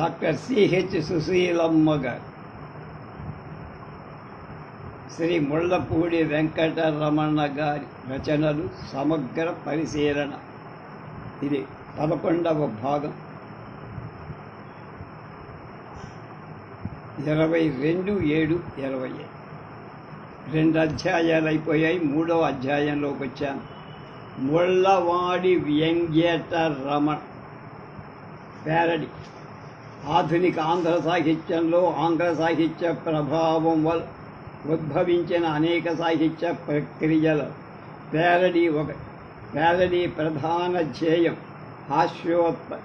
Doctor CH Susheelamma గారు. శ్రీ ముళ్ళపూడి వెంకటరమణ గారి రచనలు సమగ్ర పరిశీలన. ఇది పదకొండవ భాగం. ఇరవై రెండు ఏడు ఇరవై రెండు అధ్యాయాలు అయిపోయాయి మూడవ అధ్యాయంలోకి వచ్చాను. ముళ్ళవాడి వ్యంగ్యట రమణ. పేరడి ఆధునిక ఆంధ్ర సాహిత్యంలో ఆంధ్ర సాహిత్య ప్రభావం వల్ల ఉద్భవించిన అనేక సాహిత్య ప్రక్రియల. పేరడీ ఒక పేరడీ ప్రధాన ధ్యేయం హాస్యోత్ప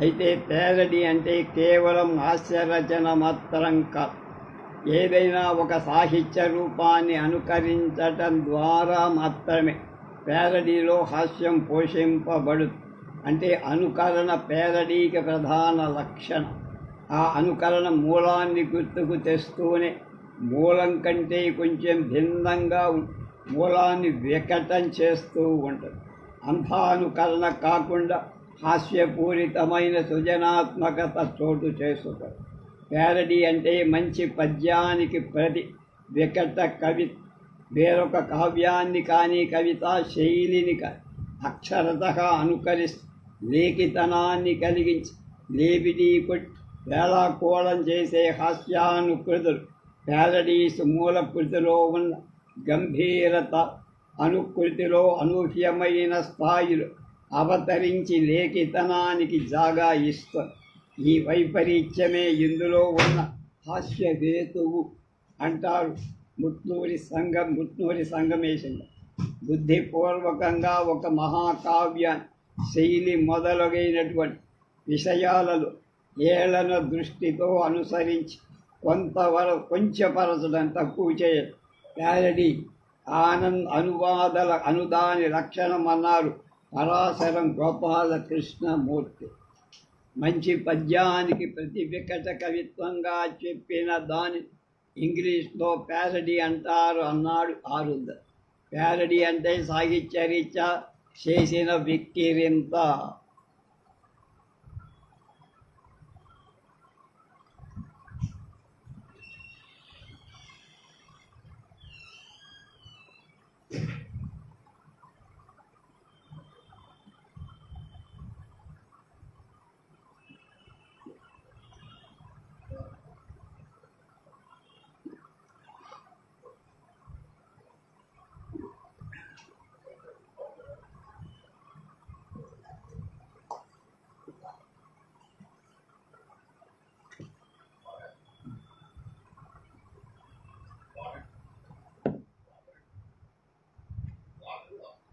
అయితే పేరడీ అంటే కేవలం హాస్యరచన మాత్రం కాదు. ఏదైనా ఒక సాహిత్య రూపాన్ని అనుకరించటం ద్వారా మాత్రమే పేరడీలో హాస్యం పోషింపబడుతుంది. అంటే అనుకరణ పేరడీకి ప్రధాన లక్షణం. ఆ అనుకరణ మూలాన్ని గుర్తుకు తెస్తూనే మూలం కంటే కొంచెం భిన్నంగా మూలాన్ని వికటం చేస్తూ ఉంటుంది. అంతా అనుకరణ కాకుండా హాస్యపూరితమైన సృజనాత్మకత చోటు చేసుకుంటుంది. పేరడీ అంటే మంచి పద్యానికి ప్రతి వికట కవి వేరొక కావ్యాన్ని కానీ కవిత శైలిని అక్షరత అనుకరిస్తూ లేఖితనాన్ని కలిగించి లేబిడీ కొట్టి వేళాకోళం చేసే హాస్యానుకృతులు. ప్యారడీస్ మూలకృతిలో ఉన్న గంభీరత అనుకృతిలో అనూహ్యమైన స్థాయిలు అవతరించి లేఖితనానికి జాగా ఇస్తుంది ఈ వైపరీత్యమే ఇందులో ఉన్న హాస్యవేతువు అంటారు ముట్నూరి సంఘం ముట్నూరి సంగమేశంగా బుద్ధిపూర్వకంగా ఒక మహాకావ్యాన్ని శైలి మొదలగైనటువంటి విషయాలలో ఏళన దృష్టితో అనుసరించి కొంతవరకు కొంచెపరచడం తక్కువ చేయదు ప్యారడీ ఆనంద్ అనువాదల అనుదాని లక్షణం అన్నారు పరాశరం గోపాలకృష్ణమూర్తి. మంచి పద్యానికి ప్రతి వికట కవిత్వంగా చెప్పిన దాని ఇంగ్లీష్లో ప్యారడీ అంటారు అన్నాడు ఆరుద్ర. ప్యారడీ అంటే సాహిత్య రీత్యా చేసిన విక్కిరింత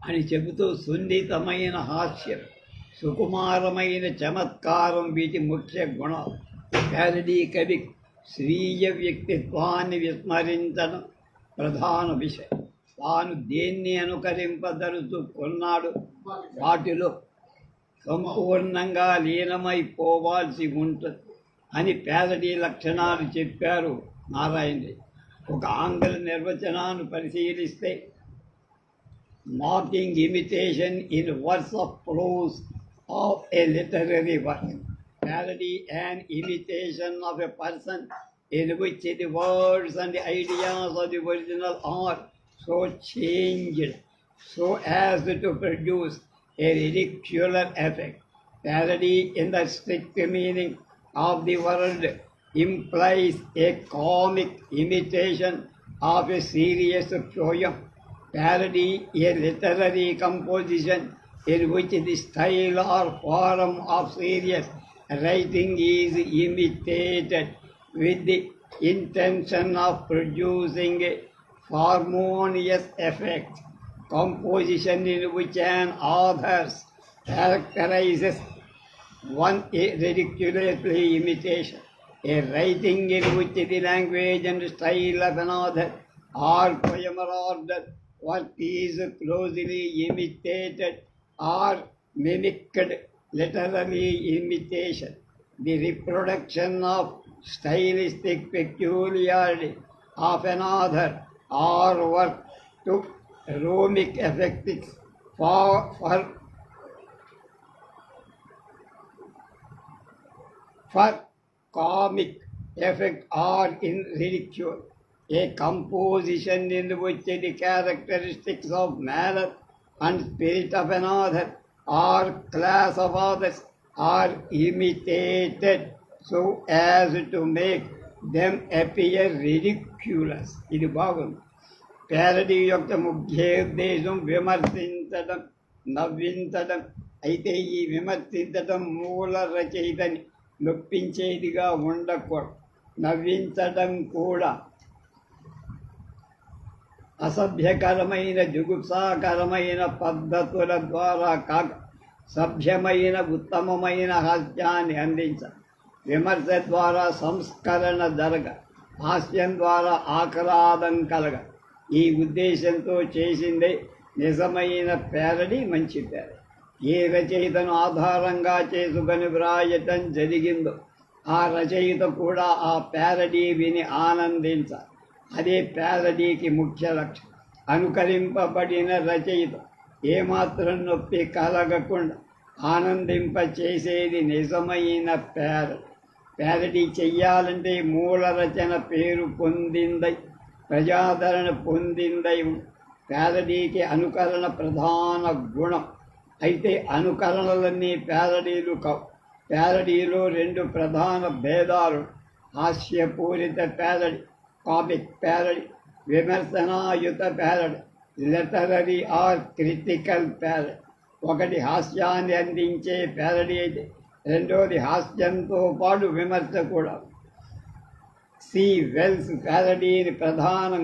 అని చెబుతూ సున్నితమైన హాస్యం సుకుమారమైన చమత్కారం వీటి ముఖ్య గుణం. ప్యారడీ కవి స్వీయ వ్యక్తిత్వాన్ని విస్మరించడం ప్రధాన విషయం తాను దేన్ని అనుకరింపదలుచుకున్నాడు వాటిలో సంపూర్ణంగా లీనమైపోవాల్సి ఉంటుంది అని పేదటి లక్షణాలు చెప్పారు నారాయణ ఒక ఆంగ్ల నిర్వచనాన్ని పరిశీలిస్తే mocking imitation in verse of prose of a literary work. Parody and imitation of a person in which the words and the ideas of the original are so changed so as to produce a ridiculous effect. Parody in the strict meaning of the word implies a comic imitation of a serious poem parody a literary composition in which the style or form of serious writing is imitated with the intention of producing a harmonious effect. Composition in which an author characterizes one ridiculously imitation, a writing in which the language and style of another or poem or work is closely imitated or mimicked, literally imitation. The reproduction of stylistic peculiarity of another or work to rhomic effects for, for for comic effect or in ridicule. A composition in which the characteristics of manner and spirit of another or class of others are imitated so as to make them appear ridiculous. ఇది బాగుంది parody యొక్క ముఖ్య ఉద్దేశం విమర్శించడం నవ్వించడం అయితే ఈ విమర్శించడం మూల రచయితని నొప్పించేదిగా ఉండకూడదు నవ్వించడం కూడా అసభ్యకరమైన జుగుప్సాకరమైన పద్ధతుల ద్వారా కాక సభ్యమైన ఉత్తమమైన హాస్యాన్ని అందించ. విమర్శ ద్వారా సంస్కరణ జరగ. హాస్యం ద్వారా ఆహ్లాదం కలగ. ఈ ఉద్దేశంతో చేసిందే నిజమైన పేరడి మంచి పేర. ఏ రచయితను ఆధారంగా చేసుకొని వ్రాయటం జరిగిందో ఆ రచయిత కూడా ఆ పేరడీ విని ఆనందించ. అదే పేరడీకి ముఖ్య లక్ష్యం అనుకరింపబడిన రచయిత ఏమాత్రం నొప్పి కలగకుండా ఆనందింప చేసేది నిజమైన పేర పేరడీ చెయ్యాలంటే మూల రచన పేరు పొందిందై ప్రజాదరణ పొందిందై ఉంది. పేరడీకి అనుకరణ ప్రధాన గుణం. అయితే అనుకరణలన్నీ పేరడీలు కావు. పేరడీలో రెండు ప్రధాన భేదాలు. హాస్యపూరిత parody comic parody విమర్శనాయుత parody literary or critical parody ఒకటి హాస్యాన్ని అందించే ప్యారడీ అయితే రెండోది హాస్యంతో పాటు విమర్శ కూడా. సి వెల్స్ ప్యారడీని ప్రధానం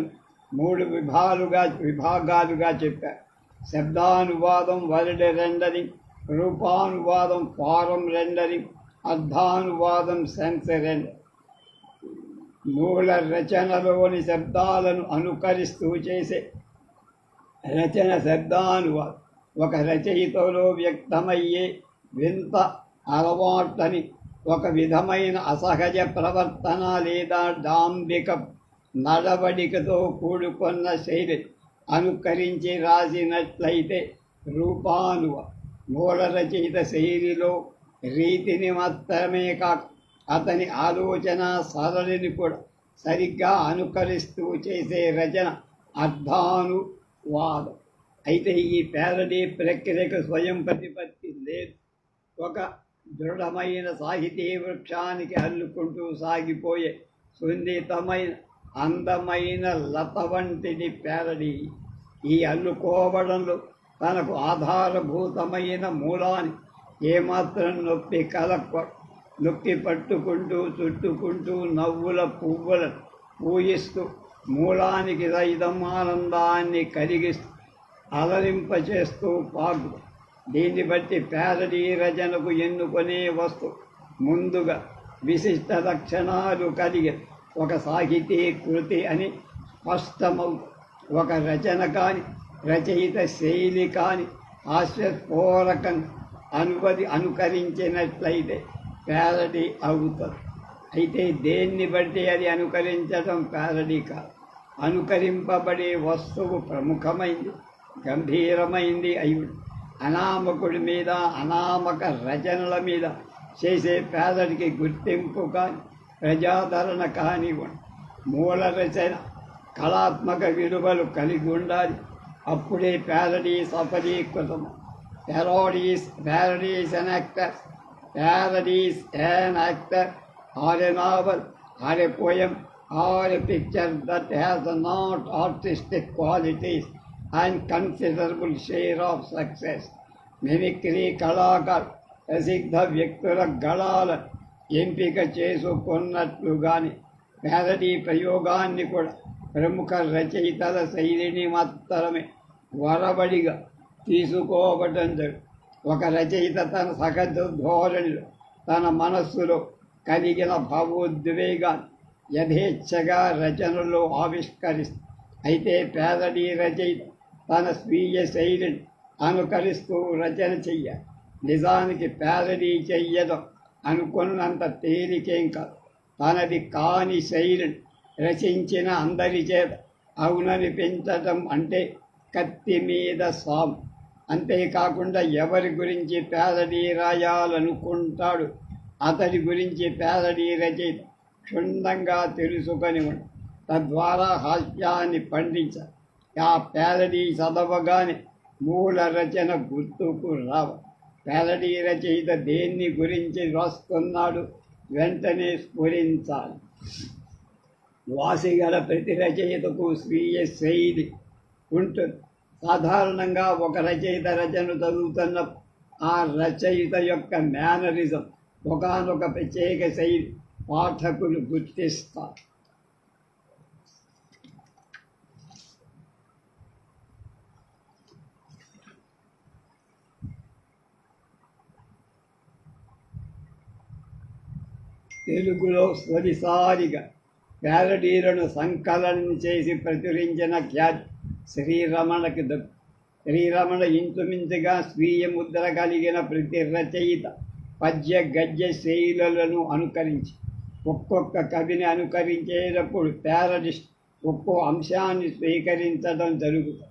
మూడు విభాలుగా విభాగాలుగా చెప్పారు శబ్దానువాదం వర్డ్ రెండరింగ్ రూపానువాదం ఫారం రెండరింగ్ అర్థానువాదం సెన్స్ రెండరింగ్ మూల రచనలోని శబ్దాలను అనుకరిస్తూ చేసే రచన శబ్దానువాదం ఒక రచయితలో వ్యక్తమయ్యే వింత అలవాట్లని ఒక విధమైన అసహజ ప్రవర్తన లేదా డాంబిక నడవడికతో కూడుకున్న శైలి అనుకరించి రాసినట్లయితే రూపానువ మూల రచయిత శైలిలో రీతిని మాత్రమే కాక అతని ఆలోచన సరళిని కూడా సరిగ్గా అనుకరిస్తూ చేసే రచన అర్థానువాదం. అయితే ఈ పేరడీ ప్రక్రియకు స్వయం ప్రతిపత్తి లేదు. ఒక దృఢమైన సాహితీ వృక్షానికి అల్లుకుంటూ సాగిపోయే సున్నితమైన అందమైన లత వంటిది పేరడి ఈ అల్లుకోవడంలో తనకు ఆధారభూతమైన మూలాన్ని ఏమాత్రం నొప్పి కలక్క నొక్కి పట్టుకుంటూ చుట్టుకుంటూ నవ్వుల పువ్వుల పూయిస్తూ మూలానికి సైతం ఆనందాన్ని కలిగిస్తూ అలరింపచేస్తూ పాగు దీన్ని బట్టి పేరడీ రచనకు ఎన్నుకునే వస్తు ముందుగా విశిష్ట లక్షణాలు కలిగి ఒక సాహితీ కృతి అని స్పష్టమవు. ఒక రచన కాని రచయిత శైలి కాని హాస్యస్ఫోరకంగా అనువది అనుకరించినట్లయితే పేదటి అవుతుంది అయితే దేన్ని బట్టి అది అనుకరించడం పేరడీ కాదు. అనుకరింపబడే వస్తువు ప్రముఖమైంది గంభీరమైంది అయి అనామకుడి మీద అనామక రచనల మీద చేసే పేదడికి గుర్తింపు కానీ ప్రజాదరణ కానివ్వండి మూల రచన కళాత్మక విలువలు కలిగి ఉండాలి. అప్పుడే ప్యారడీ సఫలీకృతం parodies parodies an actor is an actor or a novel or a poem or a picture that has not artistic qualities and considerable share of success. Mimicry కళాకారు ప్రసిద్ధ వ్యక్తుల గళాల ఎంపిక చేసుకున్నట్లు చేసుకున్నట్లుగాని ప్యారడీ ప్రయోగాన్ని కూడా ప్రముఖ రచయితల శైలిని మాత్రమే వరబడిగా తీసుకోవటం జరుగుతుంది ఒక రచయిత తన సహజ ధోరణిలో తన మనస్సులో కలిగిన భావోద్వేగాన్ని యథేచ్ఛగా రచనలో ఆవిష్కరిస్తుంది అయితే పేదడీ రచయిత తన స్వీయ శైలిని అనుకరిస్తూ రచన చెయ్య. నిజానికి పేదడీ చెయ్యడం అనుకున్నంత తేలికేం కాదు. తనది కాని శైలిని రచించిన అందరి చేత అవుననిపించటం అంటే కత్తి మీద సాము. అంతేకాకుండా ఎవరి గురించి పేదడి రాయాలనుకుంటాడు అతడి గురించి పేదడి రచయిత క్షుణ్ణంగా తెలుసుకొని తద్వారా హాస్యాన్ని పండించ. ఆ పేదడి చదవగానే మూల రచన గుర్తుకు రావ. పేదడి రచయిత దేన్ని గురించి రాస్తున్నాడు వెంటనే స్ఫురించాలి. వాసిగల ప్రతి రచయితకు స్వీయ శైలి ఉంటుంది. సాధారణంగా ఒక రచయిత రచన చదువుతున్న ఆ రచయిత యొక్క మేనరిజం ఒకనొక ప్రత్యేక శైలి పాఠకులు గుర్తిస్తారు. తెలుగులో తొలిసారిగా ప్యారడీలను సంకలనం చేసి ప్రచురించిన ఖ్యాతి శ్రీరమణకి దక్కు శ్రీరమణ ఇంచుమించుగా స్వీయ ముద్ర కలిగిన ప్రతి రచయిత పద్య గద్య శైలులను అనుకరించి ఒక్కొక్క కవిని అనుకరించేటప్పుడు ప్యారడిస్ట్ ఒక్కో అంశాన్ని స్వీకరించడం జరుగుతుంది.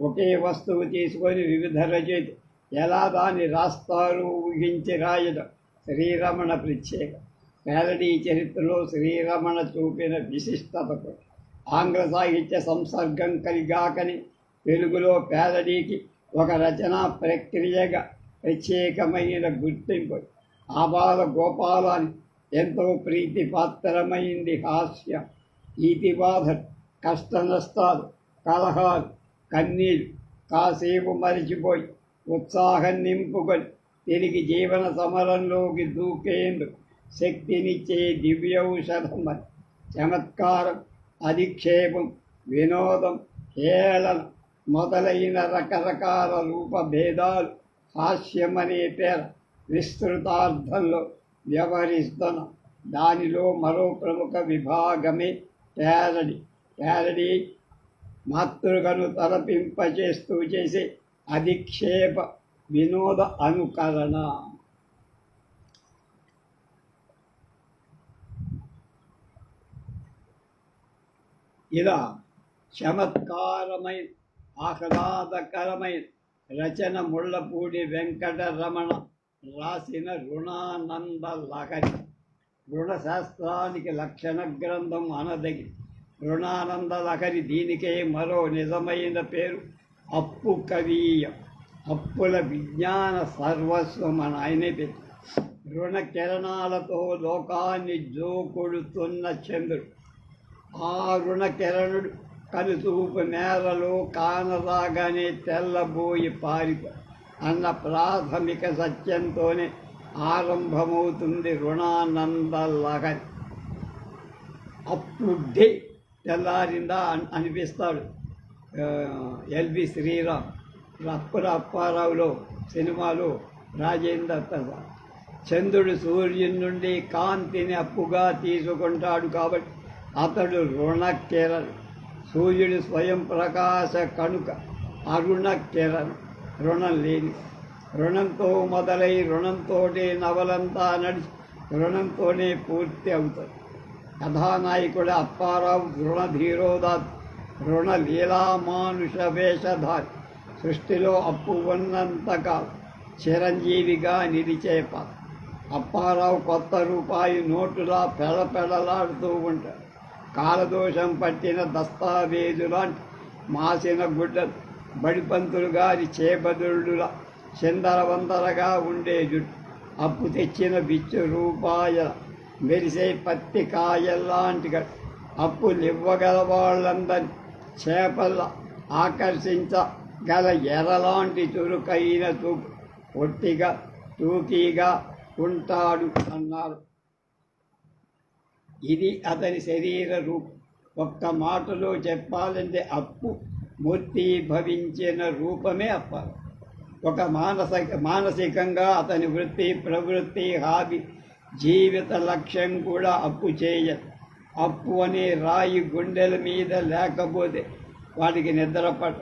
ఒకే వస్తువు తీసుకొని వివిధ రచయిత ఎలా దాన్ని రాస్తారు ఊహించి రాయడం శ్రీరమణ ప్రత్యేక. ప్యారడీ చరిత్రలో శ్రీరమణ చూపిన విశిష్టత కూడా. ఆంగ్ల సాహిత్య సంసర్గం కలిగాకని తెలుగులో పేరడీకి ఒక రచనా ప్రక్రియగా ప్రత్యేకమైన గుర్తింపు. ఆబాల గోపాలాన్ని ఎంతో ప్రీతిపాత్రమైంది హాస్యం. ఈతిబాధలు కష్ట నష్టాలు కలహాలు కన్నీళ్ళు కాసేపు మరిచిపోయి ఉత్సాహం నింపుకొని తిరిగి జీవన సమరంలోకి దూకేందుకు శక్తినిచ్చే దివ్యౌషధం అది. చమత్కారం అధిక్షేపం వినోదం హేళన మొదలైన రకరకాల రూపభేదాలు హాస్యమనే అనే పేరు విస్తృతార్థంలో వ్యవహరిస్తున్న దానిలో మరో ప్రముఖ విభాగమే ప్యారడి. ప్యారడి మాతృకను తలపింపచేస్తూ చేసే అధిక్షేప వినోద అనుకరణ. ఇలా చమత్కారమైన ఆహ్లాదకరమైన రచన ముళ్ళపూడి వెంకటరమణ రాసిన రుణానంద లహరి. రుణశాస్త్రానికి లక్షణ గ్రంథం అనదగి. రుణానంద లహరి దీనికే మరో నిజమైన పేరు అప్పు కవీయం. అప్పుల విజ్ఞాన సర్వస్వం అని ఆయనే పేరు. రుణ కిరణాలతో లోకాన్ని జోకొడుతున్న చంద్రుడు. ఆ రుణకిరణుడు కనుసూపు కనుచూపు నేలలో కానరాగానే తెల్లబోయి పారిపో అన్న ప్రాథమిక సత్యంతోనే ఆరంభమవుతుంది రుణానంద లహరి. అప్పుడే తెల్లారిందా అనిపిస్తాడు. ఎల్వి శ్రీరామ్ అప్పుల అప్పారావులో సినిమాలో రాజేందర్ ప్రసాద్. చంద్రుడు సూర్యుని నుండి కాంతిని అప్పుగా తీసుకుంటాడు కాబట్టి అతడు రుణకిరణ్ సూర్యుడి సూర్యుడు స్వయం ప్రకాశ కనుక అరుణకిరణ్ రుణం లేని రుణంతో మొదలై రుణంతోనే నవలంతా నడిచి రుణంతోనే పూర్తి అవుతుంది కథానాయకుడు అప్పారావు రుణధీరోదాత్ రుణ లీలామానుష వేషధారి సృష్టిలో అప్పు ఉన్నంతగా చిరంజీవిగా నిలిచే పాత్ర. అప్పారావు కొత్త రూపాయి నోటులా పెడపెడలాడుతూ ఉంటాడు. కాలదోషం పట్టిన దస్తావేజు లాంటి మాసిన గుడ్డ బడిపంతులు గారి చేబదుళ్ళులా చిందరవందరగా ఉండే జుట్టు. అప్పు తెచ్చిన బిచ్చు రూపాయల మెరిసే పత్తి కాయల్లాంటి అప్పులివ్వగల అప్పులు చేపల ఆకర్షించగల ఎరలాంటి చురుకైన తూపు. ఒట్టిగా తూకీగా ఉంటాడు అన్నారు. ఇది అతని శరీర రూపం. ఒక్క మాటలో చెప్పాలంటే అప్పు మూర్తి భవించిన రూపమే అప్ప ఒక మానసిక మానసికంగా అతని వృత్తి ప్రవృత్తి హాబీ జీవిత లక్ష్యం కూడా అప్పు చేయ అప్పు అనే రాయి గుండెల మీద లేకపోతే వాడికి నిద్రపడ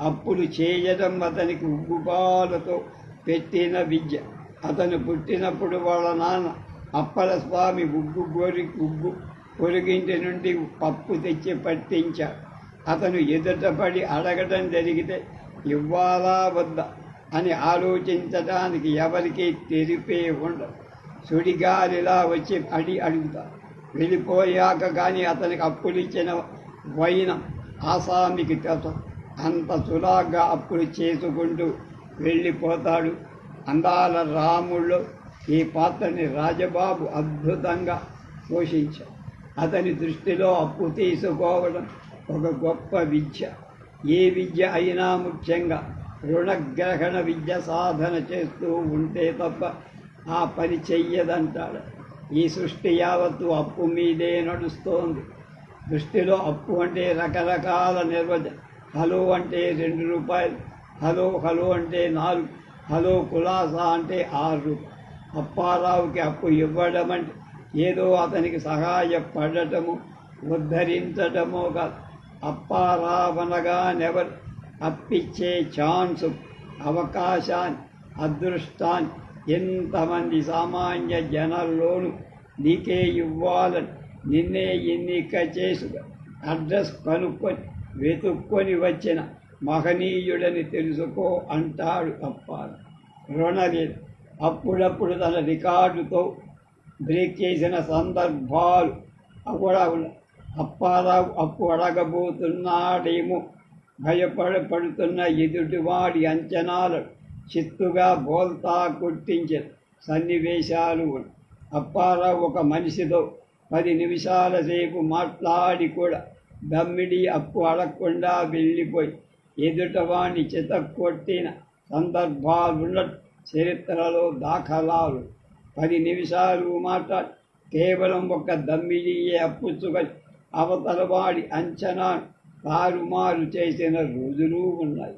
అప్పులు చేయడం అతనికి ఉగ్గుపాలతో పెట్టిన విద్య. అతను పుట్టినప్పుడు వాళ్ళ నాన్న అప్పల స్వామి ఉగ్గు గోరి ఉగ్గు పొరుగింటి నుండి పప్పు తెచ్చి పట్టించా. అతను ఎదుటపడి అడగడం జరిగితే ఇవ్వాలా వద్దా? అని ఆలోచించడానికి ఎవరికీ తెలిపే ఉండదు సుడిగాలిలా వచ్చి అడి అడుగుతా. వెళ్ళిపోయాక కానీ అతనికి అప్పులు ఇచ్చిన వైనం ఆసామికి తెలుసు. అంత సులాగ్గా అప్పులు చేసుకుంటూ వెళ్ళిపోతాడు. అందాల రాముళ్ళు ఈ పాత్రని రాజబాబు అద్భుతంగా పోషించారు అతని దృష్టిలో అప్పు తీసుకోవడం ఒక గొప్ప విద్య. ఏ విద్య అయినా ముఖ్యంగా రుణగ్రహణ విద్య సాధన చేస్తూ ఉంటే తప్ప ఆ పని చెయ్యదంటాడు. ఈ సృష్టి యావత్తు అప్పు మీదే నడుస్తోంది. దృష్టిలో అప్పు అంటే రకరకాల నిర్వచ హలో అంటే రెండు రూపాయలు హలో హలో అంటే నాలుగు హలో కులాసా అంటే ఆరు రూపాయలు. అప్పారావుకి అప్పు ఇవ్వడం అంటే ఏదో అతనికి సహాయపడటము ఉద్ధరించటమో కాదు. అప్పారావనగానెవరు అప్పిచ్చే ఛాన్సు అవకాశాన్ని అదృష్టాన్ని ఎంతమంది సామాన్య జనాల్లోనూ నీకే ఇవ్వాలని నిన్నే ఎన్నిక చేసుకు అడ్రస్ కనుక్కొని వెతుక్కొని వచ్చిన మహనీయుడని తెలుసుకో అంటాడు అప్పారు రుణలేదు. అప్పుడప్పుడు తన రికార్డుతో బ్రేక్ చేసిన సందర్భాలు కూడా ఉన్నాయి అప్పారావు అప్పు అడగబోతున్నాడేమో భయపడపడుతున్న ఎదుటివాడి అంచనాలు చిత్తుగా బోల్తా కొట్టించే సన్నివేశాలు అప్పారావు ఒక మనిషితో పది నిమిషాల సేపు మాట్లాడి కూడా దమ్మిడి అప్పు అడగకుండా వెళ్ళిపోయి ఎదుటవాణ్ణి చిత కొట్టిన సందర్భాలున్న చరిత్రలో దాఖలాలు. పది నిమిషాలు మాట కేవలం ఒక దమ్మిడియే అప్పుచ్చుకొని అవతలవాడి అంచనా తారుమారు చేసిన రోజులు ఉన్నాయి.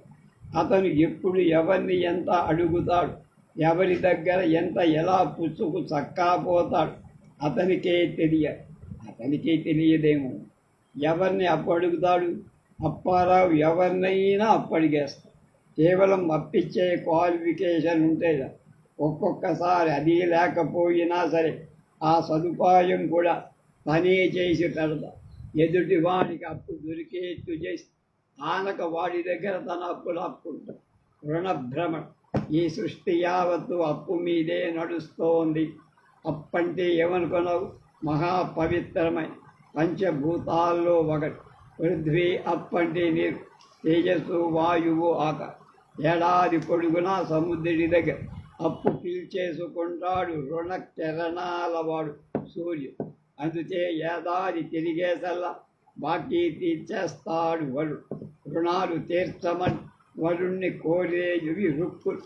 అతను ఎప్పుడు ఎవరిని ఎంత అడుగుతాడు? ఎవరి దగ్గర ఎంత ఎలా పుచ్చుకు చక్కాపోతాడు అతనికే తెలియదు అతనికే తెలియదేమో. ఎవరిని అప్పు అడుగుతాడు? అప్పారావు ఎవరినైనా అప్పడిగేస్తాడు కేవలం అప్పిచ్చే క్వాలిఫికేషన్ ఉంటే ఒక్కొక్కసారి అది లేకపోయినా సరే ఆ సదుపాయం కూడా పనే చేసి పెడతా. ఎదుటి వాడికి అప్పు దొరికేట్టు చేసి ఆనక వాడి దగ్గర తన అప్పులు అప్పుకుంటాడు రుణభ్రమణ ఈ సృష్టి యావత్తు అప్పు మీదే నడుస్తోంది. అప్పంటే ఏమనుకున్నావు? మహాపవిత్రమై పంచభూతాల్లో ఒకటి. పృథ్వీ అప్పంటే నీరు. తేజస్సు వాయువు ఆక ఏడాది పొడుగునా సముద్రుడి దగ్గర. అప్పు పీల్చేసుకుంటాడు రుణ కిరణాల వాడు సూర్యుడు. అందుచే ఏడాది తిరిగేసల్లా బాకీ తీర్చేస్తాడు వరుడు. రుణాలు తీర్చమని వరుణ్ణి కోరేవి రుక్కులు.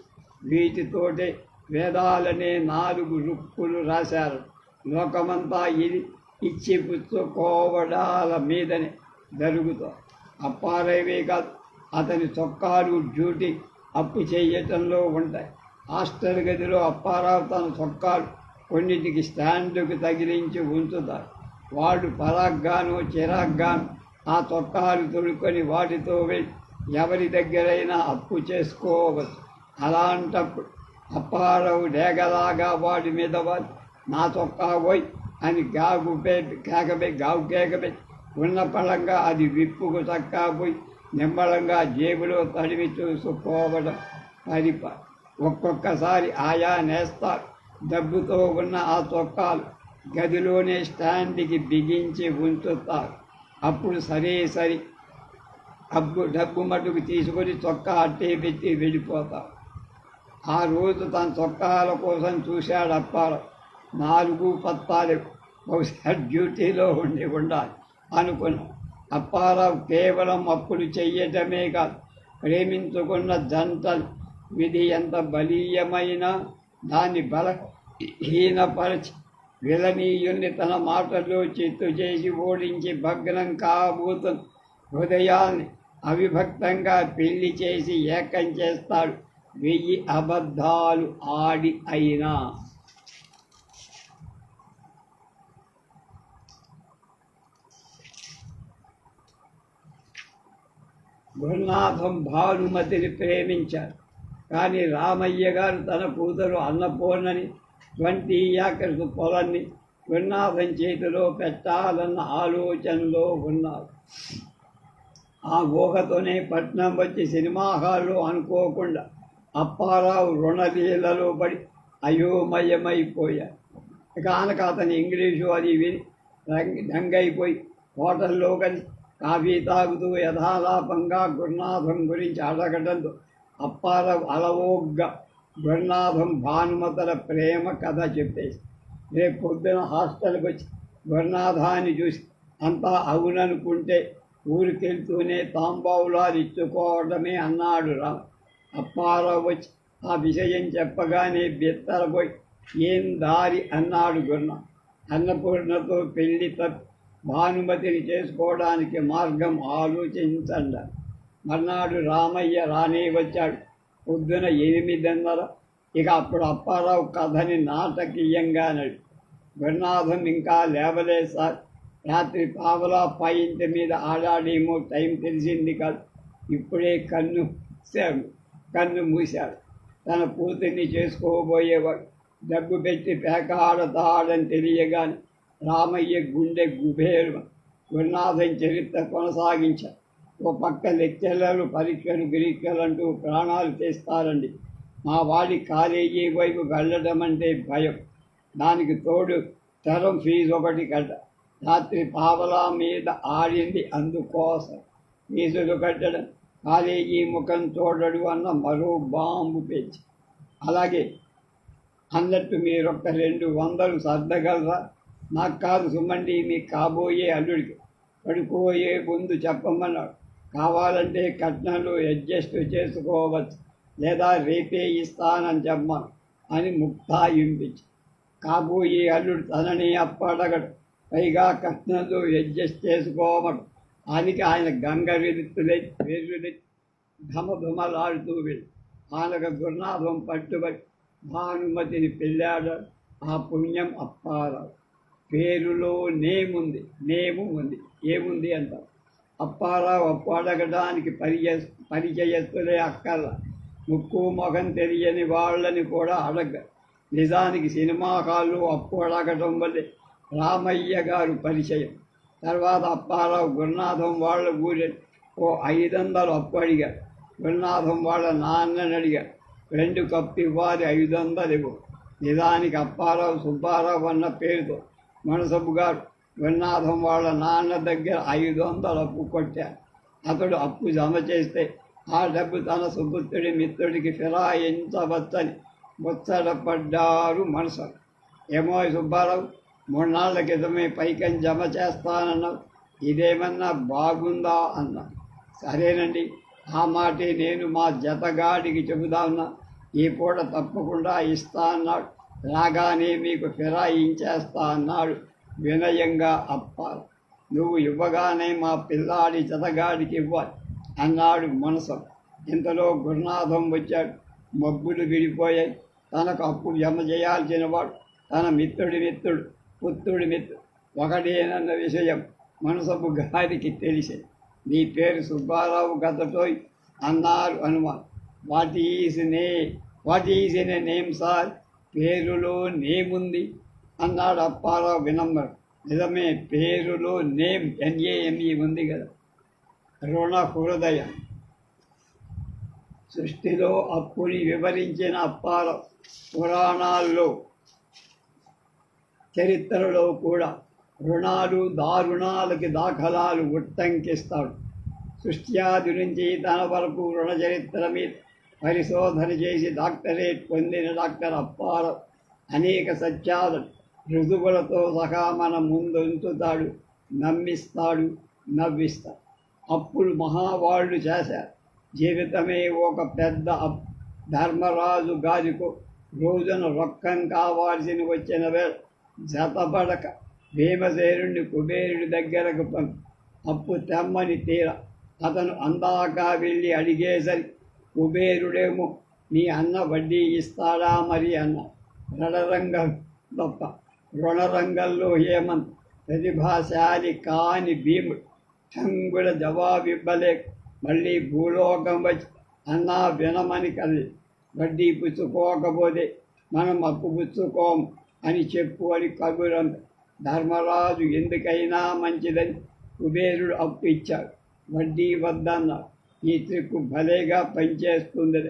వీటితోటే వేదాలనే నాలుగు రుక్కులు రాశారు. లోకమంతా ఇది ఇచ్చి పుచ్చుకోవడాల మీదనే జరుగుతాం అప్పారేవి కాదు అతని చొక్కాలు డ్యూటీ అప్పు చేయటంలో ఉంటాయి. హాస్టల్ గదిలో అప్పారావు తన చొక్కాలు కొన్నిటికి స్టాండ్కు తగిలించి ఉంచుతారు. వాడు పరాగ్గాను చిరాగ్గాను ఆ చొక్కాలు తొడుకొని వాటితో వెళ్ళి ఎవరి దగ్గరైనా అప్పు చేసుకోవచ్చు. అలాంటప్పుడు అప్పారావు డేగలాగా వాడి మీద వాడు నా చొక్కా పోయి అని గాగు పే కేకపెట్టి గాగు కేకపెట్టి ఉన్న పళంగా అది విప్పుకు చక్కా పోయి నిమ్మలంగా జేబులో తడివి చూసుకోవడం పరిప ఒక్కొక్కసారి ఆయా నేస్తారు డబ్బుతో ఉన్న ఆ చొక్కాలు గదిలోనే స్టాండ్కి బిగించి ఉంచుతారు అప్పుడు సరే సరి డబ్బు డబ్బు మటుకు తీసుకొని చొక్కా అట్టే పెట్టి వెళ్ళిపోతారు ఆ రోజు తన చొక్కాల కోసం చూశాడు అప్పారావు. నాలుగు పత్తాలు బహుశా డ్యూటీలో ఉండి ఉండాలి అనుకున్నాం. అప్పారావు కేవలం అప్పుడు చెయ్యటమే కాదు. ప్రేమించుకున్న జంట విధి ఎంత బలీయమైన దాన్ని బలహీనపరచి విలనీయుణ్ణి తన మాటలో చిత్తు చేసి ఓడించి భగ్నం కాబోతున్న హృదయాన్ని అవిభక్తంగా పెళ్ళి చేసి ఏకం చేస్తాడు. వెయ్యి అబద్ధాలు ఆడి అయినా గురునాథం భానుమతిని ప్రేమించారు. కానీ రామయ్య గారు తన కూతురు అన్నపూర్ణని ట్వంటీ ఏకర్స్ పొలాన్ని గురునాథం చేతిలో పెట్టాలన్న ఆలోచనలో ఉన్నారు. ఆ ఊహతోనే పట్నం వచ్చి సినిమా హాల్లో అనుకోకుండా అప్పారావు రుణలీలలో పడి అయోమయమైపోయారు. ఇక ఆనక అతని ఇంగ్లీషు అది విని రంగ్ దంగైపోయి హోటల్లో కలిసి కాఫీ తాగుతూ యథాలాపంగా గురునాథం గురించి అడగడంతో అప్పారావు అలవోగ్గా గురునాథం భానుమతుల ప్రేమ కథ చెప్పేసి రేపు పొద్దున హాస్టల్కి వచ్చి గురునాథాన్ని చూసి అంతా అవుననుకుంటే ఊరికెళ్తూనే తాంబావులాలు ఇచ్చుకోవడమే అన్నాడు రామ్. అప్పారావు వచ్చి ఆ విషయం చెప్పగానే బెత్తరపోయి ఏం దారి? అన్నాడు గురుణ అన్నపూర్ణతో పెళ్ళి తప్పి భానుమతిని చేసుకోవడానికి మార్గం ఆలోచించండి. మర్నాడు రామయ్య రానే వచ్చాడు. పొద్దున ఎనిమిదిన్నర. ఇక అప్పుడు అప్పారావు కథని నాటకీయంగా నడు గురునాథం ఇంకా లేవలేదు సార్. రాత్రి పావలా ఇంటి మీద ఆడాడేమో టైం తెలిసింది కాదు. ఇప్పుడే కన్ను మూసాడు కన్ను మూశాడు. తన కూతుర్ని చేసుకోబోయేవాడు. డబ్బు పెట్టి పేకాడతాడని తెలియగానే రామయ్య గుండె గుబేరు గురునాథం చరిత్ర కొనసాగించారు ఓ పక్క లెక్చరర్లు పరీక్షలు గిరీక్షలు అంటూ ప్రాణాలు చేస్తారండి మా వాడి కాలేజీ వైపు వెళ్ళడం అంటే భయం. దానికి తోడు తరం ఫీజు ఒకటి కట్ట. రాత్రి పావలా మీద ఆడింది అందుకోసం. ఫీజులు కట్టడం కాలేజీ ముఖం తోడడు అన్న మరో బాంబు పెంచి. అలాగే అన్నట్టు మీరొక్క రెండు వందలు సర్దగలరా? నాకు కాదు సుమండి మీ కాబోయే అల్లుడికి. పడుకోయే ముందు చెప్పమన్నాడు. కావాలంటే కట్నాలు అడ్జస్ట్ చేసుకోవచ్చు లేదా రేపే ఇస్తానని చెప్పమను అని ముక్తాయింపించి కాబోయే అల్లుడు తనని అప్పడగడు. పైగా కట్నాలు అడ్జస్ట్ చేసుకోమడు. ఆయనకి ఆయన గంగ వెలుతులై వెలులై ధమధమలాడుతూ వెళ్ళి ఆయనకు గురునాథం పట్టుబడి భానుమతిని పెళ్ళాడు ఆ పుణ్యం అప్పారాడు పేరులో నేముంది నేము ఉంది. ఏముంది అంటారు అప్పారావు అప్పడగడానికి పరిచయ పరిచయస్తులే అక్కర్ల. ముక్కు మొఖం తెలియని వాళ్ళని కూడా అడగ. నిజానికి సినిమా హాళ్ళు అప్పు అడగటం వల్లే రామయ్య గారు పరిచయం. తర్వాత అప్పారావు గురునాథం వాళ్ళ ఊరి ఓ ఐదు వందలు అప్పు అడిగారు. గురునాథం వాళ్ళ నాన్నని అడిగారు. రెండు కప్పు ఇవ్వాలి ఐదు వందలు ఇవ్వు. నిజానికి అప్పారావు సుబ్బారావు అన్న పేరుతో మనసబ్బు గారు విన్నాథం వాళ్ళ నాన్న దగ్గర ఐదు వందలు అప్పు కొట్టారు అతడు అప్పు జమ చేస్తే ఆ డబ్బు తన సుపుత్రుడి మిత్రుడికి ఫిరాయించవచ్చని ముచ్చటపడ్డారు మనసు ఏమో సుబ్బారావు మూడు నాళ్ళ క్రితమే పైకం జమ చేస్తానన్నావు. ఇదేమన్నా బాగుందా అన్నా. సరేనండి ఆ మాటే నేను మా జతగాడికి చెబుదామన్నా. ఈ పూట తప్పకుండా ఇస్తా అన్నాడు. రాగానే మీకు ఫిరాయించేస్తా అన్నాడు. వినయంగా అప్పారు నువ్వు ఇవ్వగానే మా పిల్లాడి జతగాడికి ఇవ్వాలి అన్నాడు మనసు. ఇంతలో గురునాథం వచ్చాడు. మబ్బులు విడిపోయాయి. తనకు అప్పు జమ చేయాల్సిన వాడు తన మిత్రుడి మిత్రుడు పుత్రుడి మిత్రుడు. ఒకటేనన్న విషయం మనసపు గారికి తెలిసే. నీ పేరు సుబ్బారావు గతతో అన్నారు హనుమాన్. వాట్ ఈజ్ నే what is in name sir? పేరులో నేముంది? అన్నాడు అప్పారావు వినమ్ర నిజమే పేరులో నేమ్ ఎన్ఏఎంఈ ఉంది కదా. రుణ హృదయం. సృష్టిలో అప్పుని వివరించిన అప్పారావు పురాణాల్లో చరిత్రలో కూడా రుణాలు దారుణాలకి దాఖలాలు ఉట్టంకిస్తాడు. సృష్ట్యాది నుంచి తన వరకు రుణ చరిత్ర మీద పరిశోధన చేసి డాక్టరేట్ పొందిన డాక్టర్ అప్పారావు అనేక సత్యాలు రుజువులతో సహా మన ముందుంచుతాడు నమ్మిస్తాడు నవ్విస్తాడు. అప్పులు మహావాళ్ళు చేశారు. జీవితమే ఒక పెద్ద అప్పు ధర్మరాజు గారికు రోజున రొక్కం కావాల్సిన వచ్చిన వేళ జతపడక భీమసేనుడిని కుబేరుడి దగ్గరకు పంపి అప్పు తెమ్మని తీర అతను అందాక వెళ్ళి అడిగేసరి కుబేరుడేమో నీ అన్న వడ్డీ ఇస్తాడా మరి అన్న? రణరంగం తప్ప రుణరంగంలో హేమంత్ ప్రతిభాశాలి కాని భీముడు. ఠంగుల జవాబివ్వలే మళ్ళీ భూలోకం వచ్చి అన్నా వినమని కలిగి వడ్డీ పుచ్చుకోకపోతే మనం అప్పు పుచ్చుకోం అని చెప్పు అని కబురం. ధర్మరాజు ఎందుకైనా మంచిదని కుబేరుడు అప్పు ఇచ్చాడు. వడ్డీ వద్దన్నాడు. ఈ ట్రిక్కు భలేగా పనిచేస్తుంది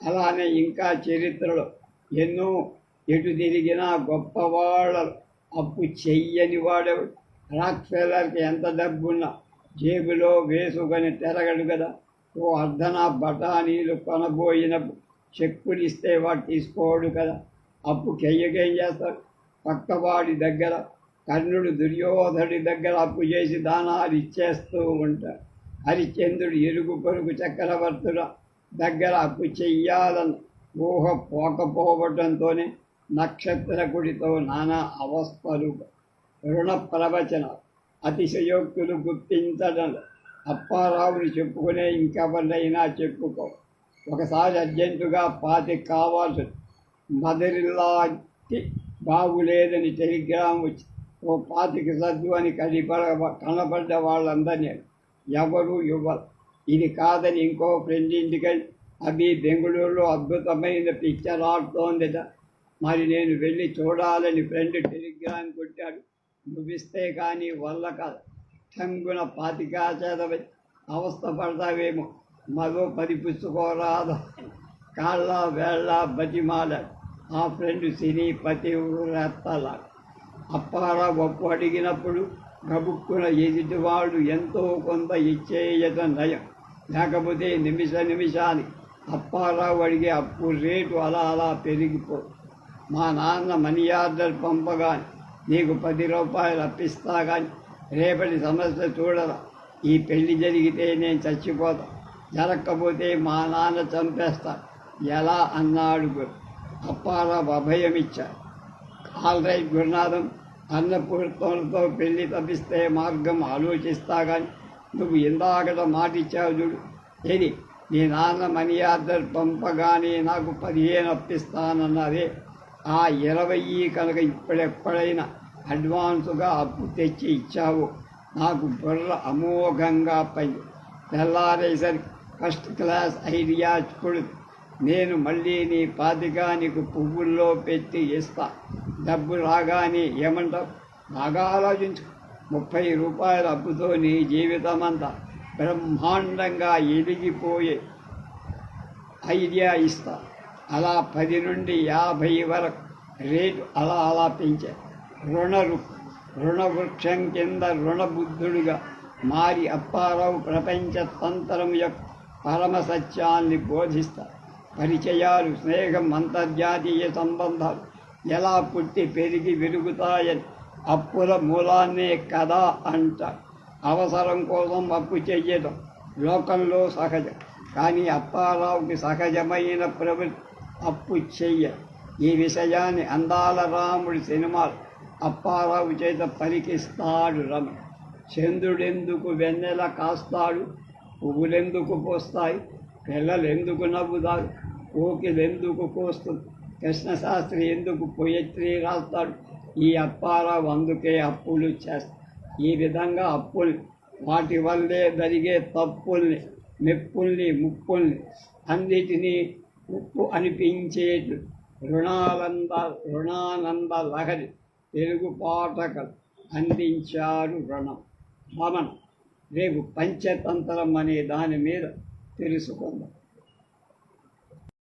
అలానే ఇంకా చరిత్రలో. ఎన్నో ఎటు తిరిగినా గొప్పవాళ్ళ అప్పు చెయ్యని వాడెవడు? రాక్ఫెల్లర్కి ఎంత డబ్బున్నా జేబులో వేసుకొని తిరగడు కదా ఓ అర్ధన బఠానీలు కొనబోయినప్పుడు చెక్కులు ఇస్తే వాడు తీసుకోడు కదా. అప్పు కెయ్యకేం చేస్తాడు? పక్కవాడి దగ్గర కర్ణుడు దుర్యోధుడి దగ్గర అప్పు చేసి దానాలు ఇచ్చేస్తూ ఉంటాడు. హరిశ్చంద్రుడు ఎరుగు పొరుగు చక్రవర్తుల దగ్గర అప్పు చెయ్యాలని ఊహ పోకపోవడంతోనే నక్షత్రకుడితో నానా అవస్థలు. రుణ ప్రవచన అతిశయోక్తులు గుర్తించడం. అప్పారావుని చెప్పుకునే ఇంకెవరినైనా చెప్పుకో. ఒకసారి అర్జెంటుగా పాతి కావాల్సి మదరిలాంటి బాగులేదని టెలిగ్రామ్ వచ్చి ఓ పాతికి సర్దు అని కనిపడ కనపడ్డ వాళ్ళందరినీ ఎవరు ఇవ్వరు. ఇది కాదని ఇంకో ఫ్రెండ్ ఇంటికి అవి బెంగళూరులో అద్భుతమైన పిక్చర్ ఆడుతోందిట మరి నేను వెళ్ళి చూడాలని ఫ్రెండ్ టెలిగ్రామ్ కొట్టాడు. నువ్విస్తే కానీ వల్ల కాదు. టంగున పాతికా చేదవి అవస్థ పడతావేమో. మరో పది పుచ్చుకోరాదు. కాళ్ళ వేళ్ళ బతిమాలాడు. ఆ ఫ్రెండ్ సినీ పతి అప్పారా ఒప్పు అడిగినప్పుడు గబుక్కున ఎదుటివాడు ఎంతో కొంత ఇచ్చేయట నయం. లేకపోతే నిమిష నిమిషాన్ని అప్పారావు అడిగే అప్పు రేటు అలా అలా పెరిగిపో. మా నాన్న మనీ ఆర్డర్ పంపగాని నీకు పది రూపాయలు అప్పిస్తా కానీ రేపటి సమస్య చూడరా. ఈ పెళ్ళి జరిగితే నేను చచ్చిపోతా. జరగకపోతే మా నాన్న చంపేస్తా. ఎలా అన్నాడు అప్పారావు అభయం ఇచ్చాడు ఆల్ రైట్ గురునాథం. అన్నపూర్తలతో పెళ్ళి తప్పిస్తే మార్గం ఆలోచిస్తా కానీ నువ్వు ఇందాకట మాట ఇచ్చావు చూడు. ఏది? నీ నాన్న మనీ ఆర్డర్ పంపగానే నాకు పదిహేను అప్పిస్తానన్నదే ఆ ఇరవై కనుక ఇప్పుడెప్పుడైనా అడ్వాన్సుగా అప్పు తెచ్చి ఇచ్చావు. నాకు బుర్ర అమోఘంగా పై తెల్లారేసరికి ఫస్ట్ క్లాస్ ఐడియా కొడు నేను మళ్ళీ నీ పాతిగా నీకు పువ్వుల్లో పెట్టి ఇస్తా. డబ్బు రాగానే ఏమంటావు? బాగా ఆలోచించు. ముప్పై రూపాయల అప్పుతో నీ జీవితం అంతా బ్రహ్మాండంగా ఎదిగిపోయే ఐడియా ఇస్తా. అలా పది నుండి యాభై వరకు రేటు అలా అలా పెంచా. రుణ రుణవృక్షం కింద రుణబుద్ధుడుగా మారి అప్పారావు ప్రపంచ తంత్రం యొక్క పరమ సత్యాన్ని బోధిస్తా. పరిచయాలు స్నేహం అంతర్జాతీయ సంబంధాలు ఎలా పుట్టి పెరిగి విరుగుతాయని అప్పుల మూలాన్నే కదా అంట. అవసరం కోసం అప్పు చెయ్యడం లోకంలో సహజం కానీ అప్పారావుకి సహజమైన ప్రవృత్తి అప్పు చెయ్య. ఈ విషయాన్ని అందాల రాముడి సినిమాలు అప్పారావు చేత పలికిస్తాడు రమ చంద్రుడెందుకు వెన్నెల కాస్తాడు? పువ్వులెందుకు పోస్తాయి? పిల్లలెందుకు నవ్వుతారు? కోకిలెందుకు కోస్తుంది? కృష్ణశాస్త్రి ఎందుకు పొయత్రి రాస్తాడు? ఈ అప్పారావు అందుకే అప్పులు చేస్తాడు ఈ విధంగా అప్పుల్ని వాటి వల్లే జరిగే తప్పుల్ని మెప్పుల్ని ముప్పుల్ని అన్నిటినీ ఉప్పు అనిపించేట్లు రుణానంద రుణానంద లహరి తెలుగు పాఠకలు అందించారు రుణం. రమణ రేపు పంచతంత్రం అనే దాని మీద తెలుసుకుందాం.